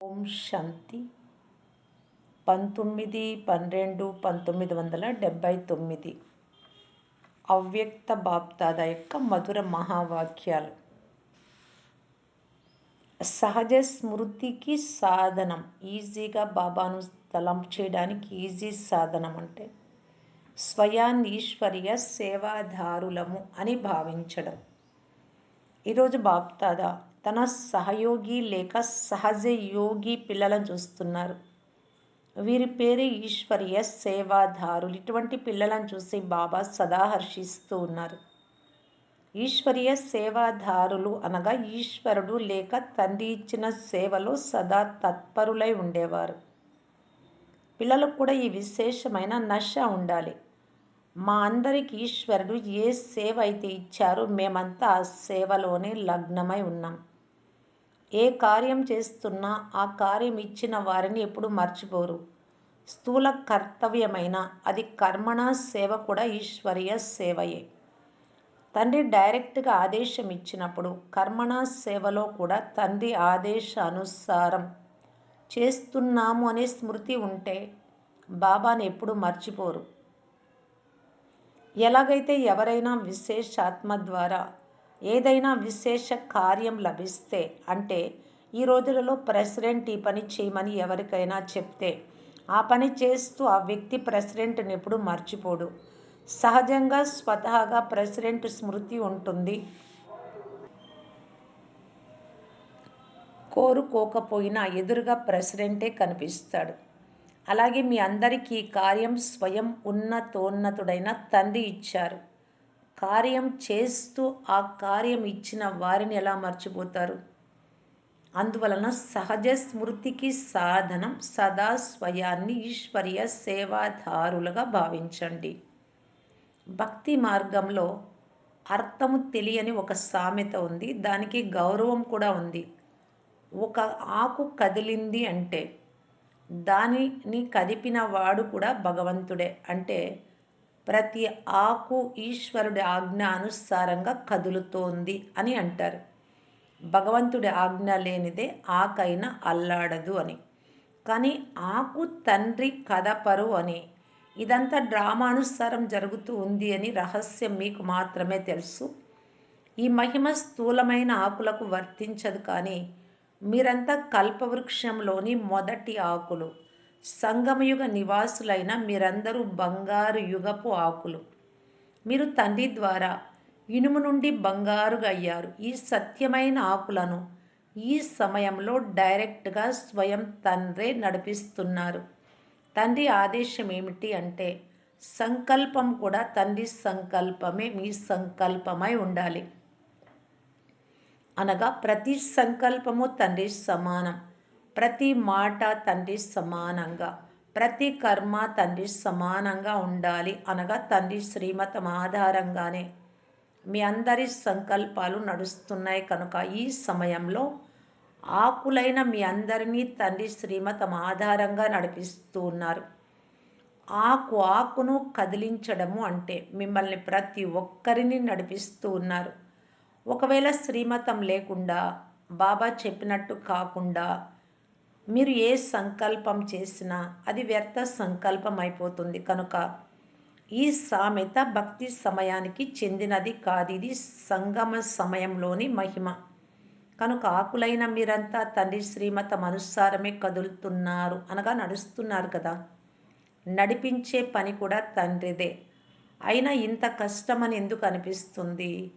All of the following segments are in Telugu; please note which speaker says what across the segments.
Speaker 1: ఓం శాంతి. పంతొమ్మిది పన్నెండు పంతొమ్మిది వందల డెబ్భై తొమ్మిది. అవ్యక్త బాప్తాద యొక్క మధుర మహావాక్యాలు. సహజ స్మృతికి సాధనం. ఈజీగా బాబాను తలం చేయడానికి ఈజీ సాధనం అంటే స్వయాన్ ఈశ్వర్య సేవాదారులము అని భావించడం. ఈరోజు బాప్తాదా తన సహయోగి లేక సహజ యోగి పిల్లలను చూస్తున్నారు. వీరి పేరు ఈశ్వరీయ సేవాదారులు ఇటువంటి పిల్లలను చూసి బాబా సదా హర్షిస్తూ ఉన్నారు. ఈశ్వరీయ సేవాదారులు అనగా ఈశ్వరుడు లేక తండ్రి ఇచ్చిన సేవలో సదా తత్పరులై ఉండేవారు. పిల్లలకు కూడా ఈ విశేషమైన నష ఉండాలి. మా అందరికి ఈశ్వరుడు ఏ సేవ అయితే ఇచ్చారో మేమంతా ఆ సేవలోనే లగ్నమై ఉన్నాం. ఏ కార్యం చేస్తున్నా ఆ కార్యం ఇచ్చిన వారిని ఎప్పుడు మర్చిపోరు. స్థూల కర్తవ్యమైన అది కర్మణ సేవ కూడా ఈశ్వరీయ సేవయే. తండ్రి డైరెక్ట్గా ఆదేశం ఇచ్చినప్పుడు కర్మణ సేవలో కూడా తండ్రి ఆదేశానుసారం చేస్తున్నాము అనే స్మృతి ఉంటే బాబాని ఎప్పుడు మర్చిపోరు. ఎలాగైతే ఎవరైనా విశేషాత్మ ద్వారా ఏదైనా విశేష కార్యం లభిస్తే అంటే ఈ రోజులలో ప్రెసిడెంట్ ఈ పని చేయమని ఎవరికైనా చెప్తే ఆ పని చేస్తూ ఆ వ్యక్తి ప్రెసిడెంట్ని ఎప్పుడు మర్చిపోడు. సహజంగా స్వతహాగా ప్రెసిడెంట్ స్మృతి ఉంటుంది. కోరుకోకపోయినా ఎదురుగా ప్రెసిడెంటే కనిపిస్తాడు. అలాగే మీ అందరికీ ఈ కార్యం స్వయం ఉన్నతోన్నతుడైన తండ్రి ఇచ్చారు. కార్యం చేస్తూ ఆ కార్యం ఇచ్చిన వారిని ఎలా మర్చిపోతారు? అందువలన సహజ స్మృతికి సాధనం సదా స్వయాన్ని ఈశ్వర్య సేవాదారులుగా భావించండి. భక్తి మార్గంలో అర్థము తెలియని ఒక సామెత ఉంది. దానికి గౌరవం కూడా ఉంది. ఒక ఆకు కదిలింది అంటే దానిని కదిపిన వాడు కూడా భగవంతుడే. అంటే ప్రతి ఆకు ఈశ్వరుడి ఆజ్ఞ అనుసారంగా కదులుతోంది అని అంటారు. భగవంతుడి ఆజ్ఞ లేనిదే ఆకైన అల్లాడదు అని. కానీ ఆకు తండ్రి కదపరు అని. ఇదంతా డ్రామానుసారం జరుగుతూ ఉంది అని రహస్యం మీకు మాత్రమే తెలుసు. ఈ మహిమ స్థూలమైన ఆకులకు వర్తించదు కానీ మీరంతా కల్పవృక్షంలోని మొదటి ఆకులు. సంగమయుగ నివాసులైన మీరందరూ బంగారు యుగపు ఆకులు. మీరు తండ్రి ద్వారా ఇనుము నుండి బంగారుగా అయ్యారు. ఈ సత్యమైన ఆకులను ఈ సమయంలో డైరెక్ట్గా స్వయం తండ్రే నడిపిస్తున్నారు. తండ్రి ఆదేశం ఏమిటి అంటే సంకల్పం కూడా తండ్రి సంకల్పమే మీ సంకల్పమై ఉండాలి. అనగా ప్రతి సంకల్పము తండ్రి సమానం. ప్రతి మాట తండ్రి సమానంగా ప్రతి కర్మ తండ్రి సమానంగా ఉండాలి అనగా తండ్రి శ్రీమతం ఆధారంగానే. మీ అందరి సంకల్పాలు నడుస్తున్నాయి కనుక ఈ సమయంలో ఆకులైన మీ అందరినీ తండ్రి శ్రీమతం ఆధారంగా నడిపిస్తూ ఉన్నారు. ఆకు ఆకును కదిలించడము అంటే మిమ్మల్ని ప్రతి ఒక్కరిని నడిపిస్తూ ఉన్నారు. ఒకవేళ శ్రీమతం లేకుండా బాబా చెప్పినట్టు కాకుండా మీరు ఏ సంకల్పం చేసినా అది వ్యర్థ సంకల్పం అయిపోతుంది కనుక ఈ సామెత భక్తి సమయానికి చెందినది కాదు. ఇది సంగమ సమయంలోని మహిమ. కనుక ఆకులైన మీరంతా తండ్రి శ్రీమతం అనుసారమే కదులుతున్నారు అనగా నడుస్తున్నారు కదా. నడిపించే పని కూడా తండ్రిదే. అయినా ఇంత కష్టమని ఎందుకు అనిపిస్తుంది?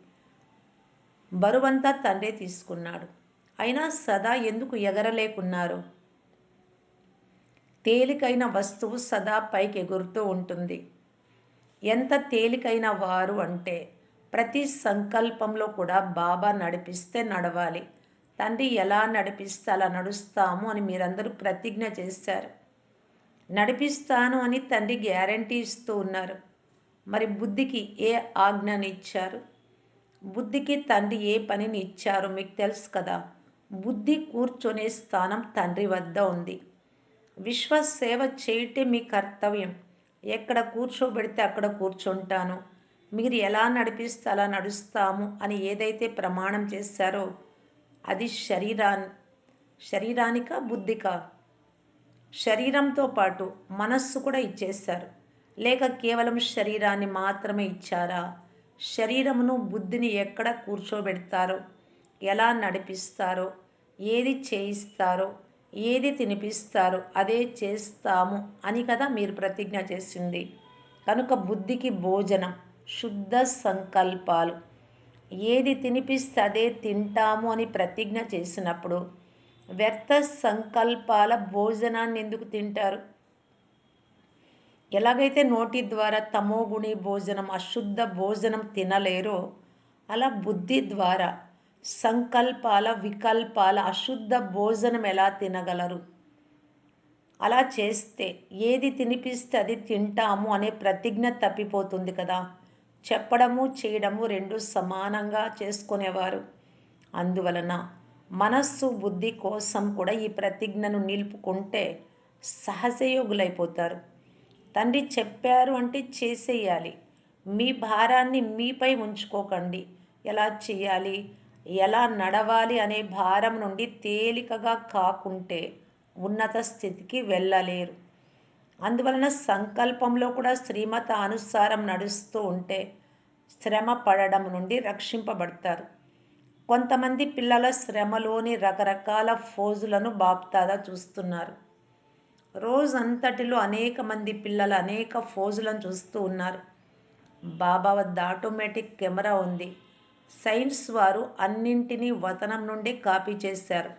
Speaker 1: బరువంతా తండ్రే తీసుకున్నాడు. అయినా సదా ఎందుకు ఎగరలేకున్నారు? తేలికైన వస్తువు సదా పైకి ఎగురుతూ ఉంటుంది. ఎంత తేలికైన వారు అంటే ప్రతి సంకల్పంలో కూడా బాబా నడిపిస్తే నడవాలి. తండ్రి ఎలా నడిపిస్తే అలా నడుస్తాము అని మీరందరూ ప్రతిజ్ఞ చేశారు. నడిపిస్తాను అని తండ్రి గ్యారంటీ ఇస్తూ ఉన్నారు. మరి బుద్ధికి ఏ ఆజ్ఞని ఇచ్చారు? బుద్ధికి తండ్రి ఏ పనిని ఇచ్చారో మీకు తెలుసు కదా. బుద్ధి కూర్చొనే స్థానం తండ్రి వద్ద ఉంది. విశ్వసేవ చేయటం చేయటే మీ కర్తవ్యం. ఎక్కడ కూర్చోబెడితే అక్కడ కూర్చుంటాను. మీరు ఎలా నడిపిస్తే అలా నడుస్తాము అని ఏదైతే ప్రమాణం చేశారో అది శరీరాన్ని శరీరానిక బుద్ధిక? శరీరంతో పాటు మనస్సు కూడా ఇచ్చేస్తారు లేక కేవలం శరీరాన్ని మాత్రమే ఇచ్చారా? శరీరమును బుద్ధిని ఎక్కడ కూర్చోబెడతారో? ఎలా నడిపిస్తారో? ఏది చేయిస్తారో ఏది తినిపిస్తారో అదే చేస్తాము అని కదా మీరు ప్రతిజ్ఞ చేసింది. కనుక బుద్ధికి భోజనం శుద్ధ సంకల్పాలు. ఏది తినిపిస్తే అదే తింటాము అని ప్రతిజ్ఞ చేసినప్పుడు వ్యర్థ సంకల్పాల భోజనాన్ని ఎందుకు తింటారు? ఎలాగైతే నోటి ద్వారా తమోగుణి భోజనం అశుద్ధ భోజనం తినలేరో అలా బుద్ధి ద్వారా సంకల్పాల వికల్పాల అశుద్ధ భోజనం ఎలా తినగలరు? అలా చేస్తే ఏది తినిపిస్తే అది తింటాము అనే ప్రతిజ్ఞ తప్పిపోతుంది కదా. చెప్పడము చేయడము రెండు సమానంగా చేసుకునేవారు. అందువలన మనస్సు బుద్ధి కోసం కూడా ఈ ప్రతిజ్ఞను నిలుపుకుంటే సహజయోగులైపోతారు. తండ్రి చెప్పారు అంటే చేసేయాలి. మీ భారాన్ని మీపై ఉంచుకోకండి. ఎలా చేయాలి? ఎలా నడవాలి అనే భారం నుండి తేలికగా కాకుంటే ఉన్నత స్థితికి వెళ్ళలేరు. అందువలన సంకల్పంలో కూడా శ్రీమత అనుసారం నడుస్తూ ఉంటే శ్రమ పడడం నుండి రక్షింపబడతారు. కొంతమంది పిల్లల శ్రమలోని రకరకాల ఫోజులను బాప్తాదా చూస్తున్నారు. రోజంతటిలో అనేక మంది పిల్లలు అనేక ఫోజులను చూస్తూ ఉన్నారు. బాబా వద్ద ఆటోమేటిక్ కెమెరా ఉంది. సైన్స్ వారు అన్నింటినీ వతనం నుండి కాపీ చేశారు.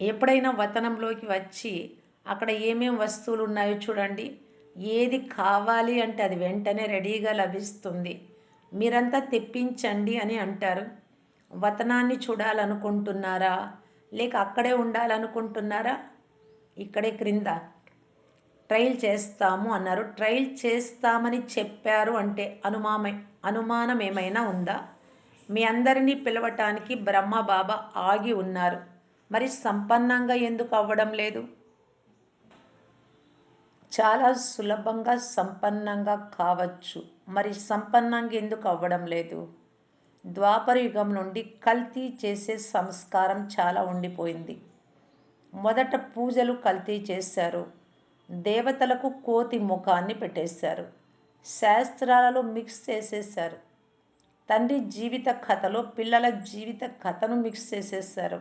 Speaker 1: ఎప్పుడైనా వతనంలోకి వచ్చి అక్కడ ఏమేం వస్తువులు ఉన్నాయో చూడండి. ఏది కావాలి అంటే అది వెంటనే రెడీగా లభిస్తుంది. మీరంతా తెప్పించండి అని అంటారు. వతనాన్ని చూడాలనుకుంటున్నారా? లేక అక్కడే ఉండాలనుకుంటున్నారా? ఇక్కడే క్రింద. ట్రైల్ చేస్తాము అన్నారు. ట్రైల్ చేస్తామని చెప్పారు అంటే అనుమానం అనుమానం ఏమైనా ఉందా? మీ అందరినీ పిలవటానికి బ్రహ్మ బాబా ఆగి ఉన్నారు. మరి సంపన్నంగా ఎందుకు అవ్వడం లేదు? చాలా సులభంగా సంపన్నంగా కావచ్చు. మరి సంపన్నంగా ఎందుకు అవ్వడం లేదు? ద్వాపర యుగం నుండి కల్తీ చేసే సంస్కారం చాలా ఉండిపోయింది. మొదట పూజలు కల్తీ చేశారు. దేవతలకు కోతి ముఖాన్ని పెట్టేశారు. శాస్త్రాలలో మిక్స్ చేసేసారు తండ్రి జీవిత కథలో పిల్లల జీవిత కథను మిక్స్ చేసేసారు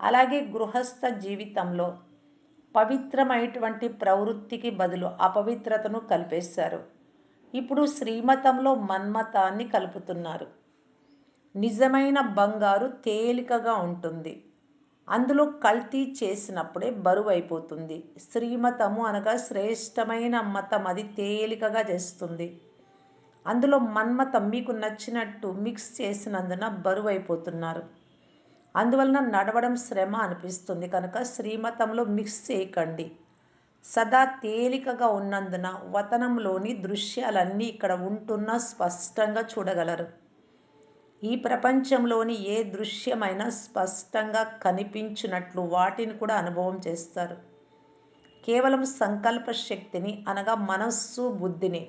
Speaker 1: అలాగే గృహస్థ జీవితంలో పవిత్రమైనటువంటి ప్రవృత్తికి బదులు అపవిత్రతను కలిపేశారు. ఇప్పుడు శ్రీమతంలో మన్మతాన్ని కలుపుతున్నారు. నిజమైన బంగారు తేలికగా ఉంటుంది. అందులో కల్తీ చేసినప్పుడే బరువు అయిపోతుంది శ్రీమతము అనగా శ్రేష్టమైన మతం. అది తేలికగా చేస్తుంది. అందులో మన్మతం మీకు నచ్చినట్టు మిక్స్ చేసినందున బరువు అయిపోతున్నారు అందువలన నడవడం శ్రమ అనిపిస్తుంది. కనుక శ్రీమతంలో మిక్స్ చేయకండి. సదా తేలికగా ఉన్నందున వతనంలోని దృశ్యాలన్నీ ఇక్కడ ఉంటున్నా స్పష్టంగా చూడగలరు. ఈ ప్రపంచంలోని ఏ దృశ్యమైనా స్పష్టంగా కనిపించినట్లు వాటిని కూడా అనుభవం చేస్తారు. కేవలం సంకల్ప శక్తిని అనగా మనస్సు బుద్ధిని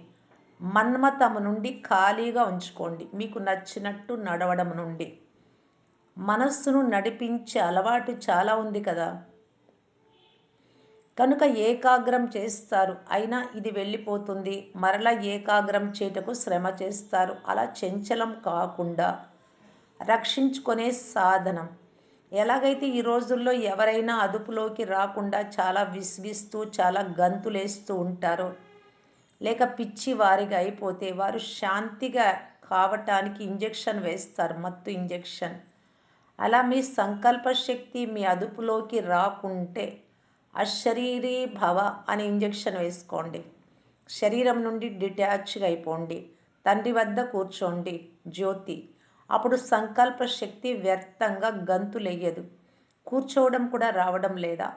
Speaker 1: మన్మతము నుండి ఖాళీగా ఉంచుకోండి. మీకు నచ్చినట్టు నడవడం నుండి. మనస్సును నడిపించే అలవాటు చాలా ఉంది కదా. కనుక ఏకాగ్రం చేస్తారు. అయినా ఇది వెళ్ళిపోతుంది. మరలా ఏకాగ్రం చేయటకు శ్రమ చేస్తారు. అలా చంచలం కాకుండా రక్షించుకునే సాధనం. ఎలాగైతే ఈ రోజుల్లో ఎవరైనా అదుపులోకి రాకుండా చాలా విసిగిస్తూ చాలా గంతులేస్తూ ఉంటారో లేక పిచ్చి వారిగా అయిపోతే వారు శాంతిగా కావటానికి ఇంజెక్షన్ వేస్తారు. మత్తు ఇంజెక్షన్. అలా మీ సంకల్ప శక్తి మీ అదుపులోకి రాకుంటే అశరీరీ భవ అనే ఇంజెక్షన్ వేసుకోండి. శరీరం నుండి డిటాచ్గా అయిపోండి. తండ్రి వద్ద కూర్చోండి. జ్యోతి. అప్పుడు సంకల్ప శక్తి వ్యర్థంగా గంతులెయ్యదు కూర్చోవడం కూడా రావడం లేదా?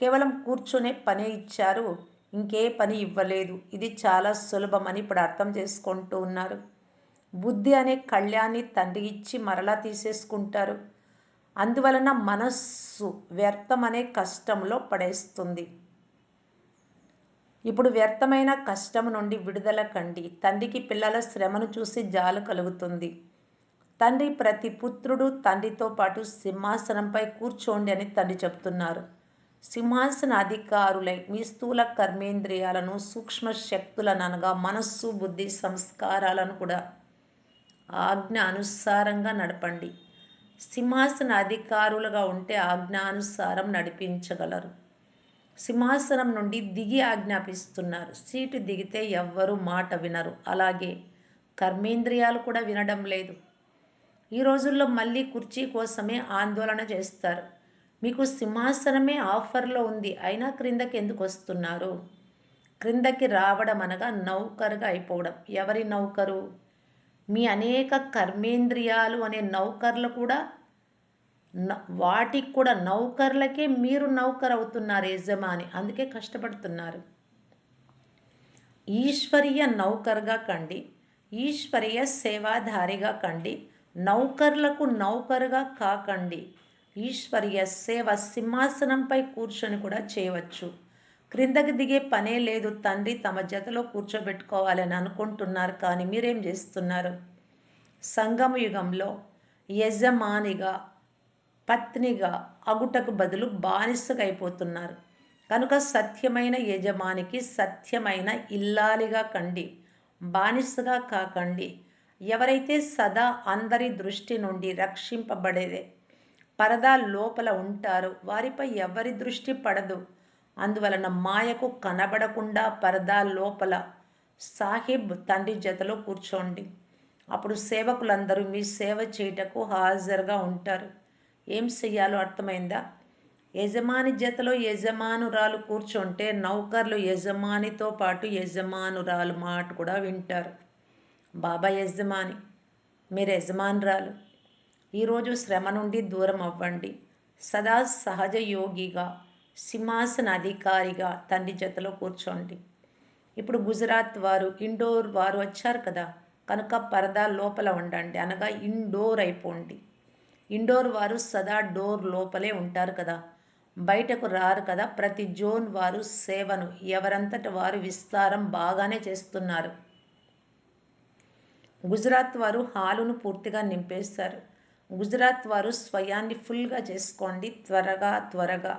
Speaker 1: కేవలం కూర్చొనే పనే ఇచ్చారు. ఇంకే పని ఇవ్వలేదు. ఇది చాలా సులభమని ఇప్పుడు అర్థం చేసుకుంటూ ఉన్నారు. బుద్ధి అనే కళ్యాణి తండ్రి ఇచ్చి మరలా తీసేసుకుంటారు. అందువలన మనస్సు వ్యర్థమనే కష్టంలో పడేస్తుంది. ఇప్పుడు వ్యర్థమైన కష్టం నుండి విడుదల కండి. తండ్రికి పిల్లల శ్రమను చూసి జాలు కలుగుతుంది. తండ్రి ప్రతి పుత్రుడు తండ్రితో పాటు సింహాసనంపై కూర్చోండి అని తండ్రి చెప్తున్నారు. సింహాసన అధికారులై మీ స్థూల కర్మేంద్రియాలను సూక్ష్మ శక్తులను అనగా మనస్సు బుద్ధి సంస్కారాలను కూడా ఆజ్ఞ అనుసారంగా నడపండి. సింహాసన అధికారులుగా ఉంటే ఆజ్ఞానుసారం నడిపించగలరు. సింహాసనం నుండి దిగి ఆజ్ఞాపిస్తున్నారు. సీటు దిగితే ఎవ్వరూ మాట వినరు. అలాగే కర్మేంద్రియాలు కూడా వినడం లేదు. ఈ రోజుల్లో మళ్ళీ కుర్చీ కోసమే ఆందోళన చేస్తారు. మీకు సింహాసనమే ఆఫర్లో ఉంది. అయినా క్రిందకి ఎందుకు వస్తున్నారు? క్రిందకి రావడం అనగా నౌకరుగా అయిపోవడం. ఎవరి నౌకరు? మీ అనేక కర్మేంద్రియాలు అనే నౌకర్లు కూడా వాటికి కూడా నౌకర్లకే మీరు నౌకర్ అవుతున్నారు యజమాని. అందుకే కష్టపడుతున్నారు. ఈశ్వరీయ నౌకర్గా కండి ఈశ్వరీయ సేవాధారిగా కండి నౌకర్లకు నౌకరుగా కాకండి. ఈశ్వరీయ సేవ సింహాసనంపై కూర్చొని కూడా చేయవచ్చు. క్రిందకి దిగే పనే లేదు. తండ్రి తమ జతలో కూర్చోబెట్టుకోవాలని అనుకుంటున్నారు. కానీ మీరేం చేస్తున్నారు? సంగమ యుగంలో యజమానిగా పత్నిగా అగుటకు బదులు బానిసగా అయిపోతున్నారు కనుక సత్యమైన యజమానికి సత్యమైన ఇల్లాలిగా కండి. బానిసగా కాకండి. ఎవరైతే సదా అందరి దృష్టి నుండి రక్షింపబడేదే పరదా లోపల ఉంటారో వారిపై ఎవరి దృష్టి పడదు. అందువలన మాయకు కనబడకుండా పరదా లోపల సాహిబ్ తండ్రి జతలో కూర్చోండి. అప్పుడు సేవకులందరూ మీ సేవ చేయుటకు హాజరుగా ఉంటారు. ఏం చెయ్యాలో అర్థమైందా? యజమాని జతలో యజమానురాలు కూర్చుంటే నౌకర్లు యజమానితో పాటు యజమానురాలు మాట కూడా వింటారు. బాబా యజమాని మీరు యజమానురాలు. ఈరోజు శ్రమ నుండి దూరం అవ్వండి. సదా సహజ యోగిగా సింహాసన అధికారిగా తండ్రి జతలో కూర్చోండి. ఇప్పుడు గుజరాత్ వారు ఇండోర్ వారు వచ్చారు కదా కనుక పరదా లోపల ఉండండి. అనగా ఇండోర్ అయిపోండి. ఇండోర్ వారు సదా డోర్ లోపలే ఉంటారు కదా. బయటకు రారు కదా. ప్రతి జోన్ వారు సేవను ఎవరంతట వారు విస్తారం బాగానే చేస్తున్నారు. గుజరాత్ వారు హాలును పూర్తిగా నింపేశారు. గుజరాత్ వారు స్వయాన్ని ఫుల్గా చేసుకోండి. త్వరగా త్వరగా.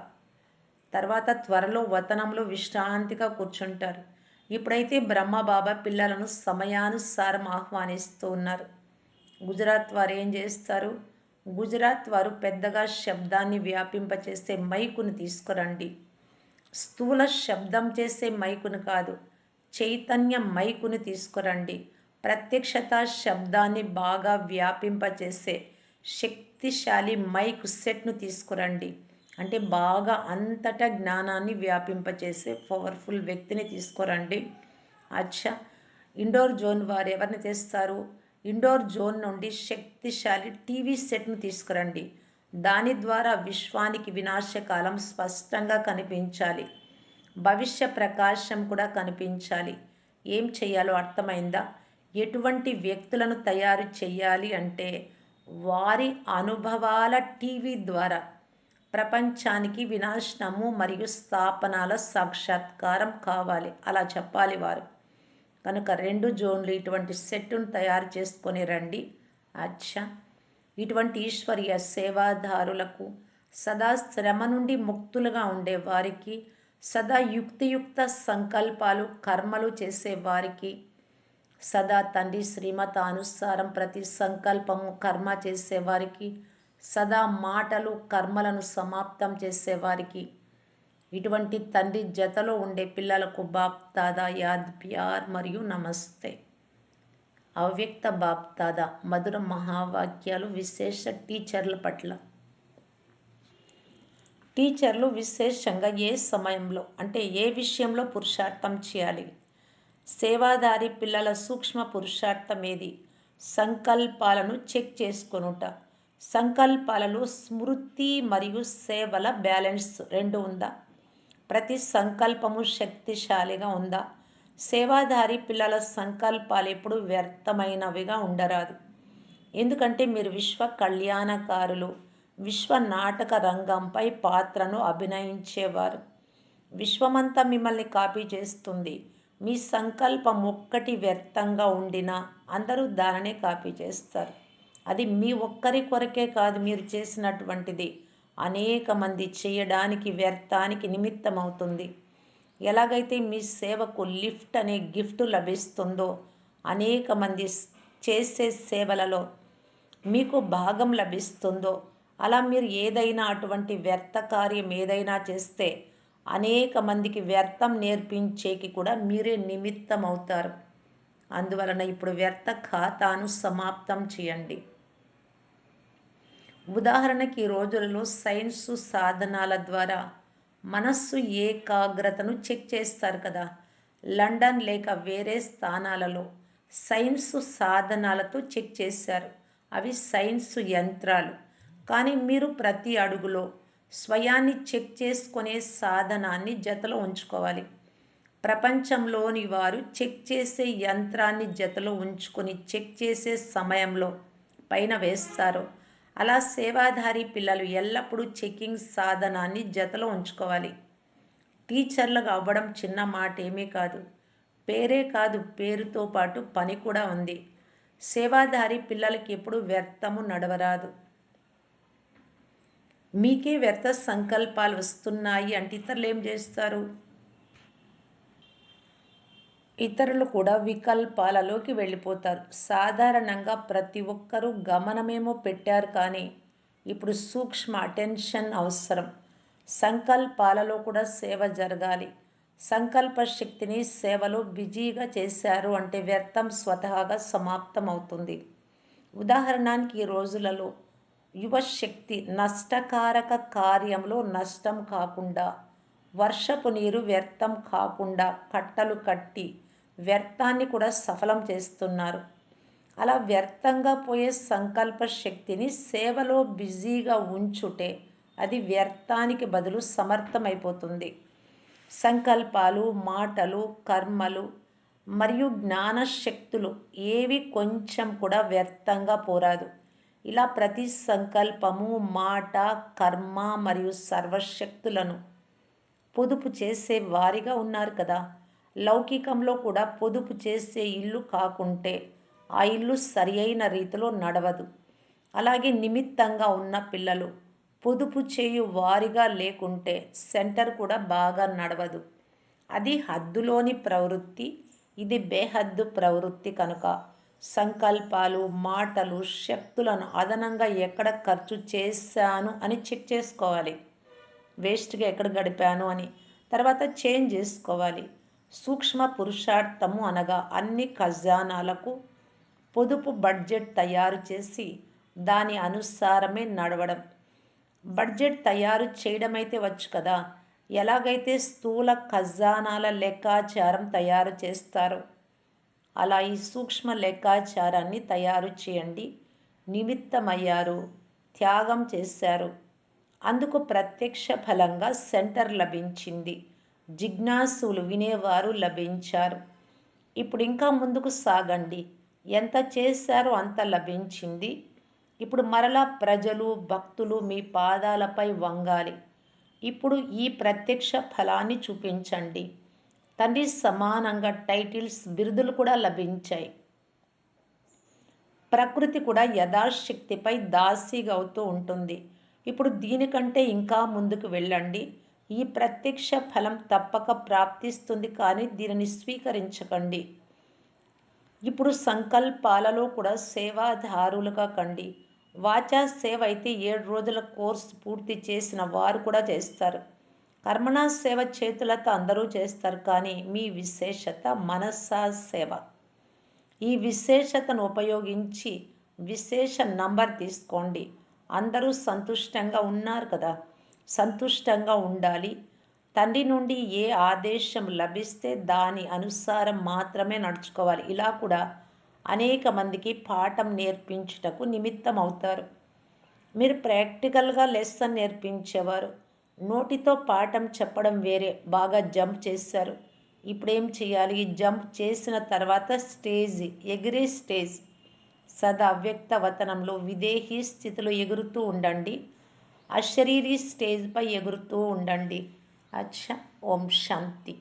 Speaker 1: తర్వాత త్వరలో వతనంలో విశ్రాంతిగా కూర్చుంటారు. ఇప్పుడైతే బ్రహ్మబాబా పిల్లలను సమయానుసారం ఆహ్వానిస్తూ ఉన్నారు. గుజరాత్ వారు ఏం చేస్తారు? గుజరాత్ వారు పెద్దగా శబ్దాన్ని వ్యాపింపచేసే మైకును తీసుకురండి. స్థూల శబ్దం చేసే మైకును కాదు చైతన్య మైకుని తీసుకురండి. ప్రత్యక్షత శబ్దాన్ని బాగా వ్యాపింపచేసే శక్తిశాలి మైక్ సెట్ను తీసుకురండి. అంటే బాగా అంతటా జ్ఞానాన్ని వ్యాపింపచేసే పవర్ఫుల్ వ్యక్తిని తీసుకురండి. అచ్చా. ఇండోర్ జోన్ వారు ఎవరిని తెస్తారు? ఇండోర్ జోన్ నుండి శక్తిశాలి టీవీ సెట్ను తీసుకురండి. దాని ద్వారా విశ్వానికి వినాశకాలం స్పష్టంగా కనిపించాలి. భవిష్య ప్రకాశం కూడా కనిపించాలి. ఏం చేయాలో అర్థమైందా? ఎటువంటి వ్యక్తులను తయారు చేయాలి అంటే వారి అనుభవాల టీవీ ద్వారా. ప్రపంచానికి వినాశనము మరియు స్థాపనాల సాక్షాత్కారం కావాలి. అలా చెప్పాలి వారు. కనుక రెండు జోన్లు ఇటువంటి సెట్టును తయారు చేసుకొని రండి. అచ్చా. ఇటువంటి ఈశ్వరీయ సేవాదారులకు సదా శ్రమ నుండి ముక్తులుగా ఉండే వారికి సదా యుక్తియుక్త సంకల్పాలు కర్మలు చేసే వారికి సదా తండ్రి శ్రీమతానుసారం ప్రతి సంకల్పము కర్మ చేసేవారికి సదా మాటలు కర్మలను సమాప్తం చేసేవారికి. ఇటువంటి తండ్రి జతలో ఉండే పిల్లలకు బాప్ దాదా యాద్ ప్యార్ మరియు నమస్తే. అవ్యక్త బాప్ దాదా మధుర మహావాక్యాలు విశేష టీచర్ల పట్ల. టీచర్లు విశేషంగా ఏ సమయంలో అంటే ఏ విషయంలో పురుషార్థం చేయాలి? సేవాదారి పిల్లల సూక్ష్మ పురుషార్థం ఏది? సంకల్పాలను చెక్ చేసుకొనుట. సంకల్పాలలో స్మృతి మరియు సేవల బ్యాలెన్స్ రెండు ఉందా? ప్రతి సంకల్పము శక్తిశాలిగా ఉందా? సేవాదారి పిల్లల సంకల్పాలు ఎప్పుడు వ్యర్థమైనవిగా ఉండరాదు. ఎందుకంటే మీరు విశ్వ కళ్యాణకారులు విశ్వ నాటక రంగంపై పాత్రను అభినయించేవారు. విశ్వమంతా మిమ్మల్ని కాపీ చేస్తుంది. మీ సంకల్పం ఒక్కటి వ్యర్థంగా ఉండినా అందరూ దానినే కాపీ చేస్తారు. అది మీ ఒక్కరి కొరకే కాదు మీరు చేసినటువంటిది. అనేక మంది చేయడానికి వ్యర్థానికి నిమిత్తమవుతుంది. ఎలాగైతే మీ సేవకు లిఫ్ట్ అనే గిఫ్ట్ లభిస్తుందో అనేక మంది చేసే సేవలలో మీకు భాగం లభిస్తుందో అలా మీరు ఏదైనా అటువంటి వ్యర్థ కార్యం ఏదైనా చేస్తే అనేక మందికి వ్యర్థం నేర్పించేకి కూడా మీరే నిమిత్తం అవుతారు అందువలన ఇప్పుడు వ్యర్థ ఖాతాను సమాప్తం చేయండి. ఉదాహరణకి ఈ రోజులలో సైన్స్ సాధనాల ద్వారా మనస్సు ఏకాగ్రతను చెక్ చేస్తారు కదా. లండన్ లేక వేరే స్థానాలలో సైన్స్ సాధనాలతో చెక్ చేశారు. అవి సైన్స్ యంత్రాలు. కానీ మీరు ప్రతి అడుగులో స్వయాన్ని చెక్ చేసుకునే సాధనాన్ని జతలో ఉంచుకోవాలి. ప్రపంచంలోని వారు చెక్ చేసే యంత్రాన్ని జతలో ఉంచుకొని చెక్ చేసే సమయంలో పైన వేస్తారు. అలా సేవాధారి పిల్లలు ఎల్లప్పుడూ చెకింగ్ సాధనాన్ని జతలో ఉంచుకోవాలి. టీచర్లుగా అవ్వడం చిన్న మాట ఏమీ కాదు. పేరే కాదు పేరుతో పాటు పని కూడా ఉంది. సేవాధారి పిల్లలకి ఎప్పుడు వ్యర్థము నడవరాదు. మీకే వ్యర్థ సంకల్పాలు వస్తున్నాయి అంటే ఇతరులు ఏం చేస్తారు? ఇతరులు కూడా వికల్పాలలోకి వెళ్ళిపోతారు. సాధారణంగా ప్రతి ఒక్కరూ గమనమేమో పెట్టారు కానీ ఇప్పుడు సూక్ష్మ అటెన్షన్ అవసరం. సంకల్పాలలో కూడా సేవ జరగాలి. సంకల్ప శక్తిని సేవలో బిజీగా చేశారు అంటే వ్యర్థం స్వతహాగా సమాప్తం అవుతుంది ఉదాహరణకి ఈ రోజులలో యువశక్తి నష్టకారక కార్యంలో నష్టం కాకుండా వర్షపు నీరు వ్యర్థం కాకుండా కట్టలు కట్టి వ్యర్థాన్ని కూడా సఫలం చేస్తున్నారు. అలా వ్యర్థంగా పోయే సంకల్ప శక్తిని సేవలో బిజీగా ఉంచుటే అది వ్యర్థానికి బదులు సమర్థమైపోతుంది. సంకల్పాలు మాటలు కర్మలు మరియు జ్ఞానశక్తులు ఏవి కొంచెం కూడా వ్యర్థంగా పోరాదు. ఇలా ప్రతి సంకల్పము మాట కర్మ మరియు సర్వశక్తులను పొదుపు చేసే వారిగా ఉన్నారు కదా. లౌకికంలో కూడా పొదుపు చేసే ఇల్లు కాకుంటే ఆ ఇల్లు సరియైన రీతిలో నడవదు. అలాగే నిమిత్తంగా ఉన్న పిల్లలు పొదుపు చేయు వారిగా లేకుంటే సెంటర్ కూడా బాగా నడవదు. అది హద్దులోని ప్రవృత్తి. ఇది బేహద్దు ప్రవృత్తి కనుక. సంకల్పాలు మాటలు శక్తులను అదనంగా ఎక్కడ ఖర్చు చేశాను అని చెక్ చేసుకోవాలి. వేస్ట్గా ఎక్కడ గడిపాను అని. తర్వాత చేంజ్ చేసుకోవాలి. సూక్ష్మ పురుషార్థము అనగా అన్ని ఖజానాలకు పొదుపు బడ్జెట్ తయారు చేసి దాని అనుసారమే నడవడం. బడ్జెట్ తయారు చేయడమైతే వచ్చు కదా? ఎలాగైతే స్థూల ఖజానాల లెక్కాచారం తయారు చేస్తారో అలా ఈ సూక్ష్మ లెక్కాచారాన్ని తయారు చేయండి. నిమిత్తమయ్యారు త్యాగం చేశారు. అందుకు ప్రత్యక్ష ఫలంగా సెంటర్ లభించింది. జిజ్ఞాసులు వినేవారు లభించారు. ఇప్పుడు ఇంకా ముందుకు సాగండి. ఎంత చేశారో అంత లభించింది. ఇప్పుడు మరలా ప్రజలు భక్తులు మీ పాదాలపై వంగాలి. ఇప్పుడు ఈ ప్రత్యక్ష ఫలాన్ని చూపించండి. తండ్రి సమానంగా టైటిల్స్ బిరుదులు కూడా లభించాయి. ప్రకృతి కూడా యథాశక్తిపై దాసిగా అవుతూ ఉంటుంది. ఇప్పుడు దీనికంటే ఇంకా ముందుకు వెళ్ళండి. ఈ ప్రత్యక్ష ఫలం తప్పక ప్రాప్తిస్తుంది కానీ దీనిని స్వీకరించకండి. ఇప్పుడు సంకల్పాలలో కూడా సేవాదారులుగా కండి. వాచా సేవ అయితే ఏడు రోజుల కోర్సు పూర్తి చేసిన వారు కూడా చేస్తారు. కర్మణా సేవ చేతులతో అందరూ చేస్తారు కానీ మీ విశేషత మనస్సా సేవ. ఈ విశేషతను ఉపయోగించి విశేష నంబర్ తీసుకోండి. అందరూ సంతుష్టంగా ఉన్నారు కదా. సంతుష్టంగా ఉండాలి. తండ్రి నుండి ఏ ఆదేశం లభిస్తే దాని అనుసారం మాత్రమే నడుచుకోవాలి. ఇలా కూడా అనేక మందికి పాఠం నేర్పించుటకు నిమిత్తం అవుతారు మీరు ప్రాక్టికల్గా లెసన్ నేర్పించేవారు. నోటితో పాఠం చెప్పడం వేరే బాగా జంప్ చేశారు. ఇప్పుడు ఏం చేయాలి జంప్ చేసిన తర్వాత స్టేజ్ ఎగిరే స్టేజ్ సదా అవ్యక్త వతనంలో విదేహీ స్థితిలో ఎగురుతూ ఉండండి. అశరీరీ స్టేజ్పై ఎగురుతూ ఉండండి. అచ్చ ఓం శాంతి.